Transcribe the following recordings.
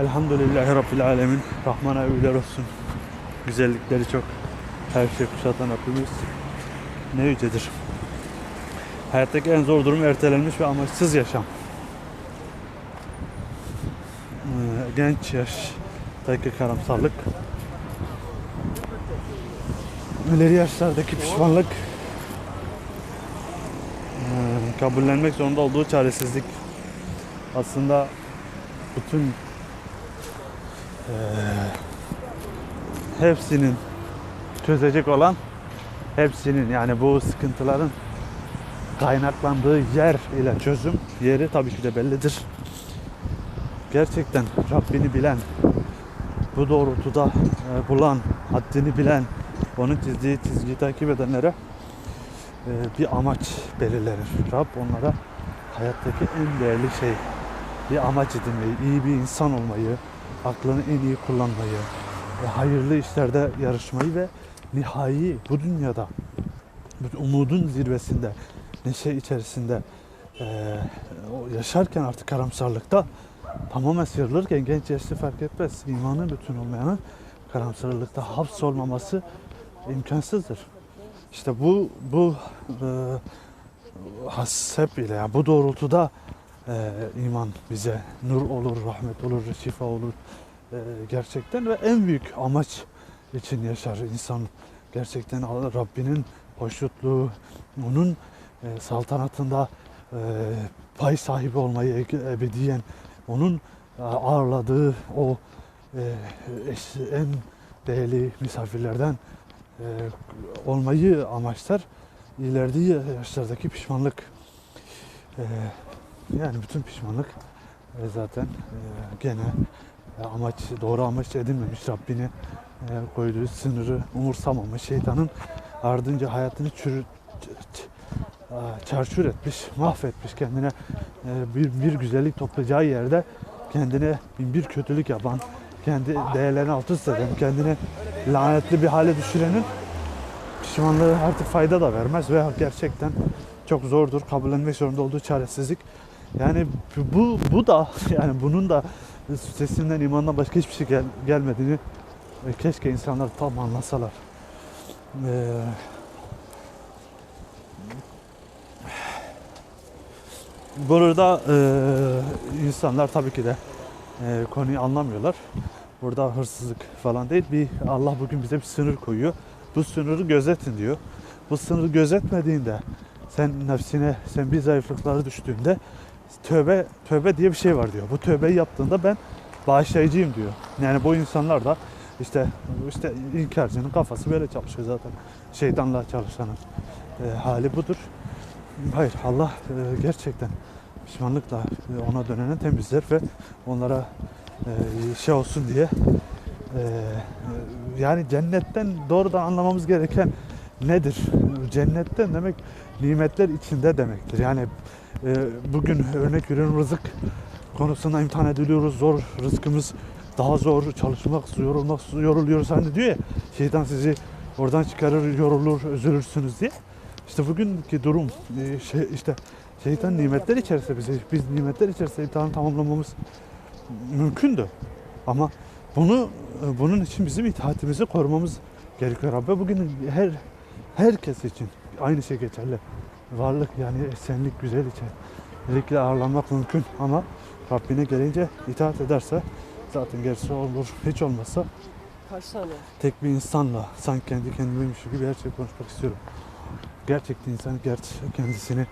Elhamdülillahi Rabbil Alemin. Rahman'a övgüler olsun. Güzellikleri çok. Her şey kuşatan Rabbimiz ne yücedir. Hayattaki en zor durum ertelenmiş ve amaçsız yaşam. Ee, Genç yaştaki karamsarlık. İleri yaşlardaki pişmanlık. Ee, Kabullenmek zorunda olduğu çaresizlik. Aslında bütün eee, hepsinin çözecek olan hepsinin yani bu sıkıntıların kaynaklandığı yer ile çözüm yeri tabii ki de bellidir. Gerçekten Rabbini bilen, bu doğrultuda e, bulan, haddini bilen, onun çizdiği çizgiyi takip edenlere e, bir amaç belirlenir. Rab onlara hayattaki en değerli şey bir amaç edinmeyi, iyi bir insan olmayı, aklını en iyi kullanmayı, ve hayırlı işlerde yarışmayı ve nihai bu dünyada umudun zirvesinde, neşe içerisinde o yaşarken artık karamsarlıkta tamamen sıyrılırken genç yaşlı fark etmez. imanı bütün olmayanın karamsarlıkta hapsolmaması imkansızdır. İşte bu bu eee hasep ile yani bu doğrultuda eee, iman bize nur olur, rahmet olur, şifa olur. Eee, gerçekten ve en büyük amaç için yaşar insan. Gerçekten Rabbinin hoşnutluğu, onun eee, saltanatında eee, pay sahibi olmayı ebediyen, onun eee, ağırladığı o eş- en değerli misafirlerden eee, olmayı amaçlar ileride yaşlardaki pişmanlık. Eee, yani bütün pişmanlık e, zaten e, gene e, amaç doğru amaç edinmemiş Rabbini e, koyduğu sınırı umursamamış şeytanın ardınca hayatını çürü, çarçur etmiş, mahvetmiş kendine e, bir, bir güzellik toplayacağı yerde kendine bir kötülük yapan, kendi değerlerini alt üst eden, kendine lanetli bir hale düşürenin pişmanlığı artık fayda da vermez ve gerçekten çok zordur. Kabullenmek zorunda olduğu çaresizlik. Yani bu bu da yani bunun da sesinden imandan başka hiçbir şey gel, gelmediğini e, keşke insanlar tam anlasalar. Ee, burada e, insanlar tabii ki de e, konuyu anlamıyorlar. Burada hırsızlık falan değil. Bir Allah bugün bize bir sınır koyuyor. Bu sınırı gözetin diyor. Bu sınırı gözetmediğinde sen nefsine, sen bir zayıflıkları düştüğünde tövbe tövbe diye bir şey var diyor. Bu tövbeyi yaptığında ben bağışlayıcıyım diyor. Yani bu insanlar da işte işte inkarcının kafası böyle çalışıyor zaten. Şeytanla çalışanın e, hali budur. Hayır Allah e, gerçekten pişmanlıkla e, ona dönene temizler ve onlara e, şey olsun diye e, yani cennetten doğrudan anlamamız gereken nedir? Cennetten demek nimetler içinde demektir. Yani e, bugün örnek veriyorum rızık konusunda imtihan ediliyoruz. Zor rızkımız daha zor çalışmak, yorulmak, yoruluyoruz. Hani diyor ya şeytan sizi oradan çıkarır, yorulur, üzülürsünüz diye. İşte bugünkü durum e, şey, işte şeytan nimetler içerisinde bizi biz nimetler içerisinde imtihanı tamamlamamız mümkündü. Ama bunu e, bunun için bizim itaatimizi korumamız gerekiyor. Rabbe bugün her herkes için aynı şey geçerli. Varlık yani esenlik, güzel içerikle ağırlanmak mümkün ama Rabbine gelince itaat ederse zaten gerisi olur. Hiç olmazsa Kaç tane? tek bir insanla sanki kendi kendimeymiş gibi her şeyi konuşmak istiyorum. Gerçekten insan gerçek kendisini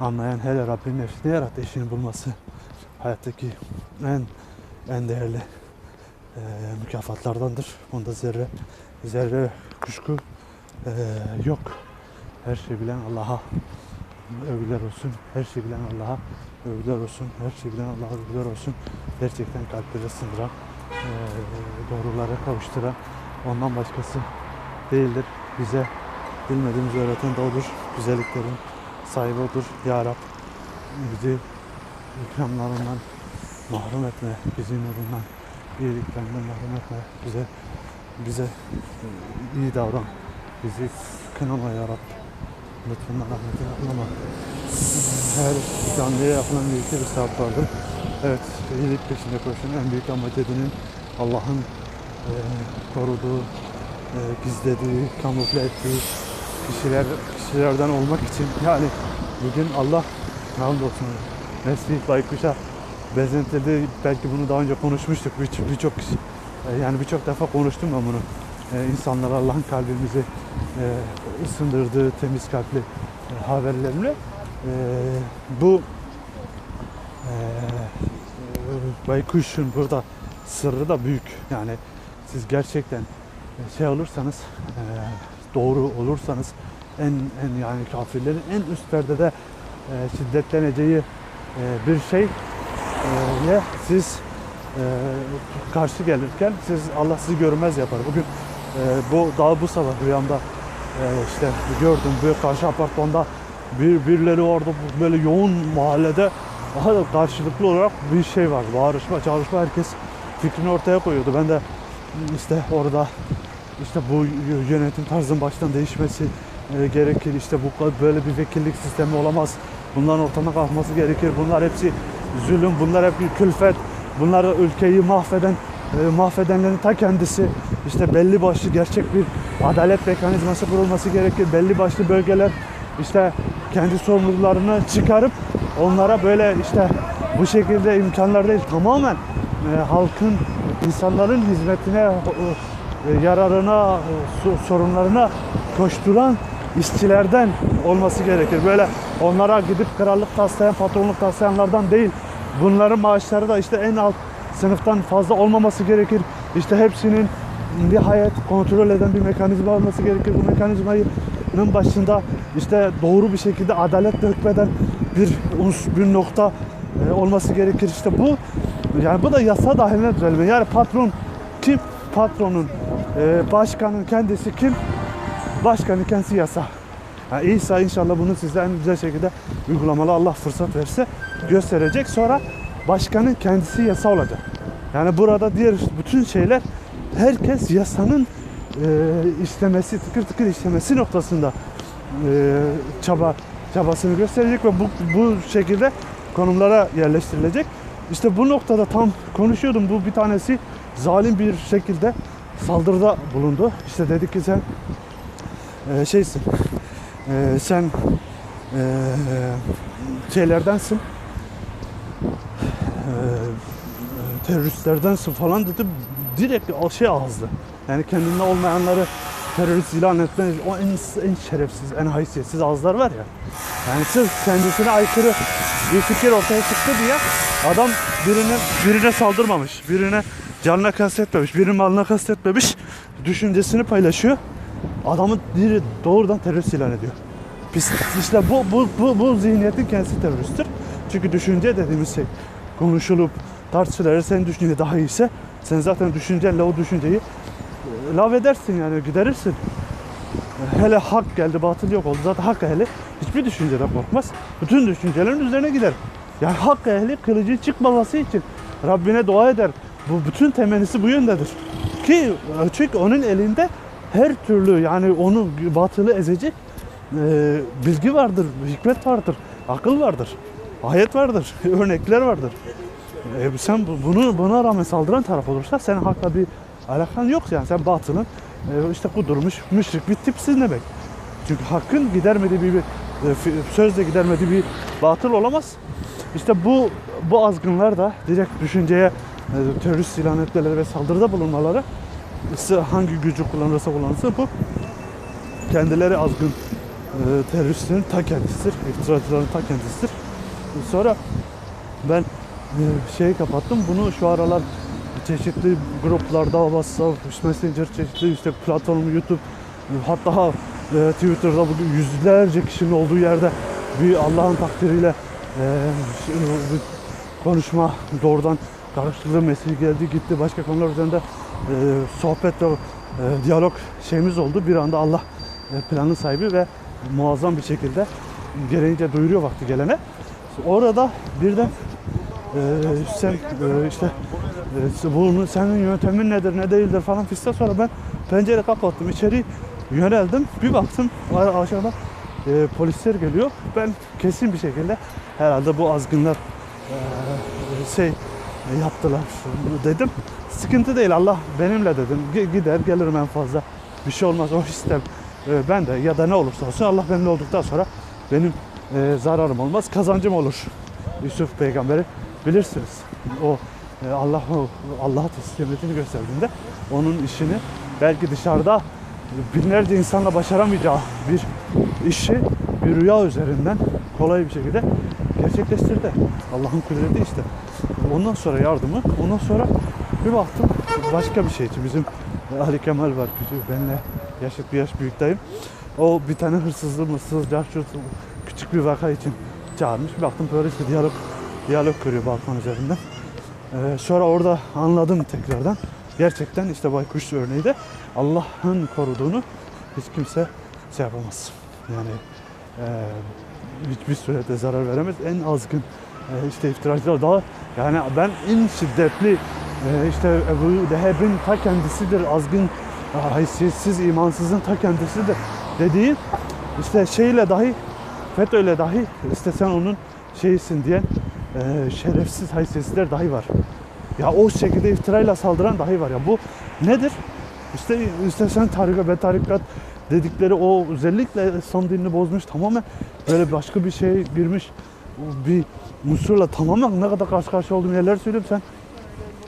anlayan hele Rabbinin nefsini yarattı eşini bulması hayattaki en en değerli eee, mükafatlardandır. Bunda zerre zerre kuşku eee, yok. Her şey bilen Allah'a övgüler olsun. Her şey bilen Allah'a övgüler olsun. Her şey bilen Allah'a övgüler olsun. Gerçekten kalpleri sındıran, doğrulara kavuşturan ondan başkası değildir. Bize bilmediğimiz öğreten de odur. Güzelliklerin sahibi odur. Ya Rab bizi ikramlarından mahrum etme. Bizi nurundan, iyiliklerinden mahrum etme. Bize bize iyi davran. Bizi kınama ya Rab. Lütfunla rahmetine kınama. Her canlıya yapılan bir iki bir saat vardır. Evet, iyilik peşinde koşun. En büyük amacının Allah'ın e, koruduğu, e, gizlediği, kamufle ettiği kişiler kişilerden olmak için yani bugün Allah hamdolsun Mesih Baykuş'a benzetildi. Belki bunu daha önce konuşmuştuk birçok birçok kişi. e, yani birçok defa konuştum ben bunu. E, insanlar Allah'ın kalbimizi e, ısındırdığı temiz kalpli e, haberlerimle bu Baykuş'un burada sırrı da büyük. Yani siz gerçekten şey olursanız doğru olursanız en en yani kafirlerin en üst perdede e, şiddetleneceği bir şey e, siz karşı gelirken siz Allah sizi görmez yapar. Bugün e, bu daha bu sabah rüyamda e, işte gördüm böyle karşı apartmanda bir birileri orada böyle yoğun mahallede karşılıklı olarak bir şey var. Bağırışma, çağrışma herkes fikrini ortaya koyuyordu. Ben de işte orada işte bu yönetim tarzının baştan değişmesi e, gerekir. İşte bu böyle bir vekillik sistemi olamaz. Bunların ortadan kalkması gerekir. Bunlar hepsi zulüm, bunlar hep külfet. Bunlar ülkeyi mahveden e, mahvedenlerin ta kendisi. İşte belli başlı gerçek bir adalet mekanizması kurulması gerekir. Belli başlı bölgeler işte kendi sorumluluklarını çıkarıp onlara böyle işte bu şekilde imkanlar değil tamamen e, halkın insanların hizmetine e, yararına e, so- sorunlarına koşturan işçilerden olması gerekir. Böyle onlara gidip krallık taslayan, patronluk taslayanlardan değil. Bunların maaşları da işte en alt sınıftan fazla olmaması gerekir. İşte hepsinin bir hayat kontrol eden bir mekanizma olması gerekir. Bu mekanizmanın başında işte doğru bir şekilde adaletle hükmeden bir bir nokta e, olması gerekir. İşte bu yani bu da yasa dahiline düzelme. Yani patron kim? Patronun, e, başkanın kendisi kim? Başkanın kendisi yasa. Yani İsa inşallah bunu size en güzel şekilde uygulamalı Allah fırsat verse gösterecek. Sonra başkanın kendisi yasa olacak. Yani burada diğer bütün şeyler herkes yasanın e, işlemesi, tıkır tıkır işlemesi noktasında e, çaba çabasını gösterecek ve bu, bu şekilde konumlara yerleştirilecek. İşte bu noktada tam konuşuyordum. Bu bir tanesi zalim bir şekilde saldırıda bulundu. İşte dedi ki sen e, şeysin, e, sen e, şeylerdensin, teröristlerdensin falan dedi. Direkt şey ağızdı. Yani kendinde olmayanları terörist ilan etme o en, en şerefsiz, en haysiyetsiz ağızlar var ya. Yani sırf kendisine aykırı bir fikir ortaya çıktı diye adam birine birine saldırmamış, birine canına kastetmemiş, birinin malına kastetmemiş, düşüncesini paylaşıyor. Adamı biri doğrudan terörist ilan ediyor. Pis, işte bu, bu, bu, bu zihniyetin kendisi teröristtir. Çünkü düşünce dediğimiz şey konuşulup tartışılır. Senin düşünce daha iyiyse sen zaten düşüncenle o düşünceyi e, lav edersin yani giderirsin. Hele hak geldi batıl yok oldu. Zaten hak ehli hiçbir düşünceden korkmaz. Bütün düşüncelerin üzerine gider. Yani hak ehli kılıcın çıkmaması için Rabbine dua eder. Bu bütün temennisi bu yöndedir. Ki e, çünkü onun elinde her türlü yani onu batılı ezecek e, bilgi vardır, hikmet vardır, akıl vardır, ayet vardır, örnekler vardır. E, sen bu- bunu buna rağmen saldıran taraf olursa senin hakla bir alakan yok yani sen batılın e, işte kudurmuş müşrik bir tipsin demek. Çünkü hakkın gidermediği bir, bir e, sözle gidermediği bir batıl olamaz. İşte bu bu azgınlar da direkt düşünceye e, terörist ilan etmeleri ve saldırıda bulunmaları hangi gücü kullanırsa kullansın bu kendileri azgın e, teröristlerin ta kendisidir. İftiracıların ta kendisidir. Sonra ben e, şeyi kapattım. Bunu şu aralar çeşitli gruplarda, WhatsApp, Messenger, çeşitli işte platform, YouTube, hatta e, Twitter'da bugün yüzlerce kişinin olduğu yerde bir Allah'ın takdiriyle e, şey, konuşma doğrudan karşılığı mesaj geldi gitti başka konular üzerinde e, sohbet ve e, diyalog şeyimiz oldu. Bir anda Allah e, planın sahibi ve muazzam bir şekilde gereğince duyuruyor vakti gelene. Orada birden e, sen e, işte e, bunun senin yöntemin nedir ne değildir falan fistan sonra ben pencere kapattım içeri yöneldim bir baktım aşağıda e, polisler geliyor ben kesin bir şekilde herhalde bu azgınlar e, şey yaptılar dedim. Sıkıntı değil Allah benimle dedim. Gi- Gider gelirim en fazla. Bir şey olmaz o sistem e, ben de ya da ne olursa olsun Allah benimle olduktan sonra benim e, zararım olmaz kazancım olur. Yusuf peygamberi bilirsiniz. O e, Allah o Allah'a teslimiyetini gösterdiğinde onun işini belki dışarıda binlerce insanla başaramayacağı bir işi bir rüya üzerinden kolay bir şekilde gerçekleştirdi. Allah'ın kudreti işte. Ondan sonra yardımı, ondan sonra bir baktım başka bir şey için. Bizim Ali Kemal var, küçük, benimle yaşıt bir yaş büyük dayım. O bir tane hırsızlığı mırsız, carçurt, küçük bir vaka için çağırmış. Baktım işte diyalog, diyalog kuruyor balkon üzerinden. Ee, sonra orada anladım tekrardan. Gerçekten işte baykuş örneği de Allah'ın koruduğunu hiç kimse şey yapamaz. Yani e, hiçbir surette zarar veremez. En azgın e, işte iftiracılar daha yani ben en şiddetli e, işte Ebu Leheb'in ta kendisidir. Azgın, haysiyetsiz, imansızın ta kendisidir dediği işte şeyle dahi FETÖ'yle dahi işte sen onun şeysin diyen e, şerefsiz haysiyetsizler dahi var. Ya o şekilde iftirayla saldıran dahi var ya. Bu nedir? İşte, işte sen tarikat ve tarikat dedikleri o özellikle İslam dinini bozmuş tamamen böyle başka bir şey girmiş bir unsurla tamamen ne kadar karşı karşıya olduğum yerler söyleyeyim sen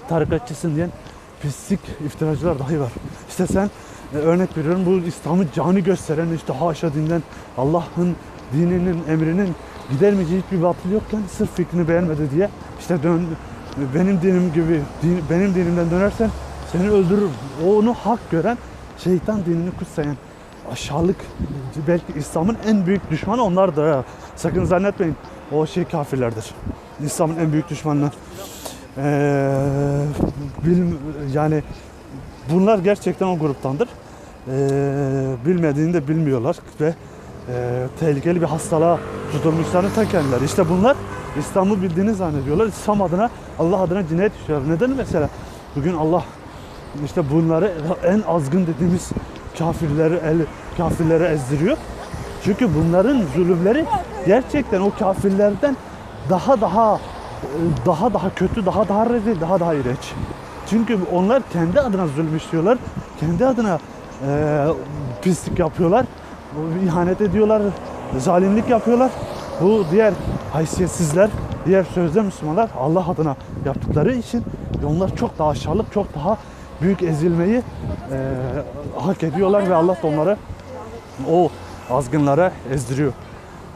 tarikatçısın diyen pislik iftiracılar dahi var. İşte sen e, örnek veriyorum bu İslam'ı cani gösteren işte haşa dinden Allah'ın dininin emrinin gidermeyeceği hiçbir batıl yokken sırf fikrini beğenmedi diye işte dön benim dinim gibi din- benim dinimden dönersen seni öldürürüm. O onu hak gören şeytan dinini kutsayan aşağılık belki İslam'ın en büyük düşmanı onlardır. ha. Sakın zannetmeyin o şey kafirlerdir. İslam'ın en büyük düşmanları. Ee, bil- yani bunlar gerçekten o gruptandır. Ee, bilmediğini de bilmiyorlar ve e, tehlikeli bir hastalığa tutulmuşların ta kendileri. İşte bunlar İslam'ı bildiğini zannediyorlar. İslam adına, Allah adına cinayet işliyorlar. Neden mesela? Bugün Allah işte bunları en azgın dediğimiz kafirleri el kafirlere ezdiriyor. Çünkü bunların zulümleri gerçekten o kafirlerden daha daha daha daha kötü, daha daha rezil, daha daha iğrenç. Çünkü onlar kendi adına zulüm işliyorlar. Kendi adına e, pislik yapıyorlar. İhanet ediyorlar. Zalimlik yapıyorlar. Bu diğer haysiyetsizler, diğer sözde Müslümanlar Allah adına yaptıkları için onlar çok daha aşağılık, çok daha büyük ezilmeyi e, hak ediyorlar ve Allah da onları o azgınlara ezdiriyor.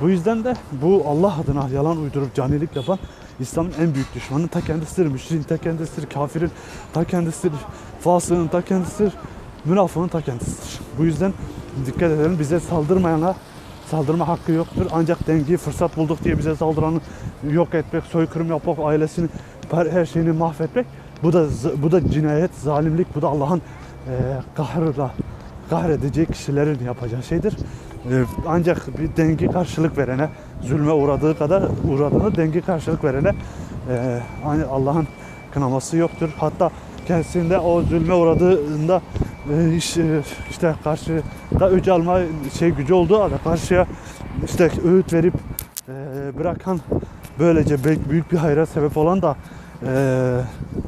Bu yüzden de bu Allah adına yalan uydurup canilik yapan İslam'ın en büyük düşmanı ta kendisidir. Müşriğin ta kendisidir. Kafirin ta kendisidir. Fasığın ta kendisidir. Münafığın ta kendisidir. Bu yüzden dikkat edelim. Bize saldırmayana saldırma hakkı yoktur. Ancak dengi fırsat bulduk diye bize saldıranı yok etmek, soykırım yapmak, ailesini, her şeyini mahvetmek. Bu da bu da cinayet, zalimlik. Bu da Allah'ın e, kahrıyla kahredecek kişilerin yapacağı şeydir. Ee, ancak bir dengi karşılık verene, zulme uğradığı kadar uğradığını dengi karşılık verene e, hani Allah'ın kınaması yoktur. Hatta kendisinde o zulme uğradığında e, iş, e, işte karşıda öc alma şey gücü olduğu halde karşıya işte öğüt verip e, bırakan böylece büyük, büyük bir hayra sebep olan da e,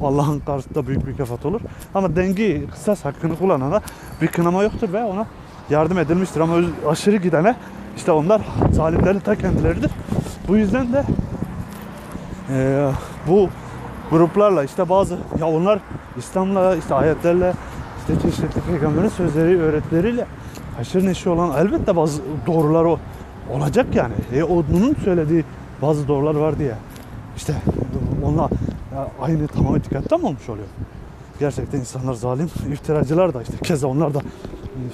Allah'ın karşısında büyük bir kefat olur. Ama dengi kısas hakkını kullanana bir kınama yoktur ve ona yardım edilmiştir. Ama aşırı gidene işte onlar zalimlerin ta kendileridir. Bu yüzden de e, bu gruplarla işte bazı ya onlar İslam'la işte ayetlerle işte çeşitli peygamberin sözleri öğretileriyle haşır neşir olan elbette bazı doğrular o olacak yani. E, onun söylediği bazı doğrular var diye. İşte onunla ya, aynı tamamen dikkatli mi olmuş oluyor? Gerçekten insanlar zalim, iftiracılar da işte keza onlar da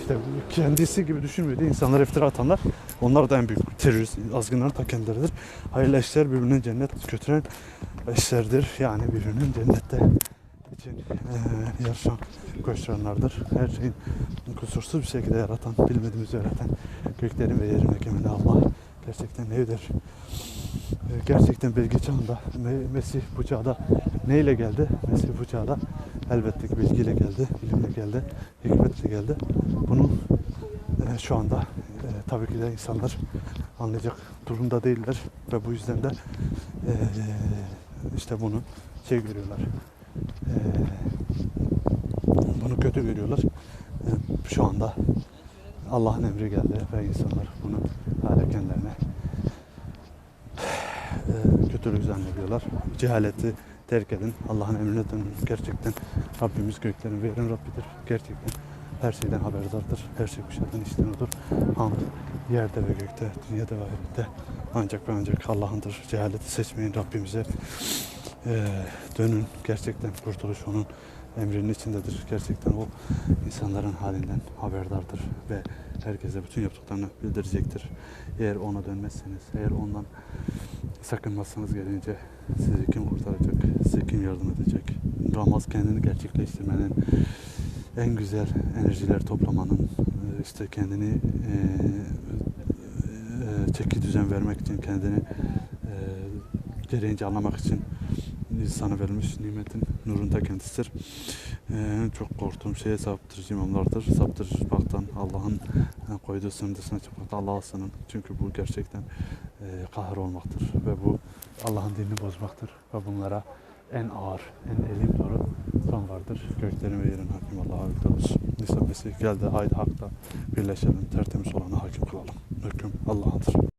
işte kendisi gibi düşünmüyor diye insanlara iftira atanlar onlar da en büyük terörist azgınların ta kendileridir. Hayırlı eşler birbirine cennet götüren eşlerdir. Yani birbirinin cennette için eee yarışan koşturanlardır. Her şeyin kusursuz bir şekilde yaratan, bilmediğimizi öğreten göklerin ve yerin ekemini Allah gerçekten nevdir. Ee, Gerçekten bilgi çağında Me- Mesih bu neyle geldi? Mesih bu çağda elbette ki bilgiyle geldi, bilimle geldi, hikmetle geldi. Bunu e, şu anda e, tabii ki de insanlar anlayacak durumda değiller ve bu yüzden de e, işte bunu şey görüyorlar. Ee, bunu kötü görüyorlar. Ee, şu anda Allah'ın emri geldi ve insanlar bunu hala kendilerine e, kötülük zannediyorlar. Cehaleti terk edin. Allah'ın emrine dönün. Gerçekten Rabbimiz göklerin ve yerin Rabbidir. Gerçekten her şeyden haberdardır. Her şey kuşatan işten odur. Hamd yerde ve gökte, dünyada ve ahirette ancak ve ancak Allah'ındır. Cehaleti seçmeyin Rabbimize. E, dönün. Gerçekten kurtuluş onun emrinin içindedir. Gerçekten o insanların halinden haberdardır ve herkese bütün yaptıklarını bildirecektir. Eğer ona dönmezseniz, eğer ondan sakınmazsanız gelince sizi kim kurtaracak, size kim yardım edecek? Ramaz kendini gerçekleştirmenin, en güzel enerjiler toplamanın, e, işte kendini e, e, çeki düzen vermek için, kendini e, gereğince anlamak için insana verilmiş nimetin nurunda kendisidir. E, en çok korktuğum şey saptırıcı imamlardır. Saptırmaktan Allah'ın e, koyduğu sınır dışına çıkmaktan Allah'a sığının. Çünkü bu gerçekten e, kahır olmaktır ve bu Allah'ın dinini bozmaktır ve bunlara en ağır, en elim doğru son vardır. Göklerin ve yerin hakim Allah'a ait olsun. Nisa Mesih geldi haydi hakta birleşelim, tertemiz olanı hakim kılalım. Hüküm Allah'ındır.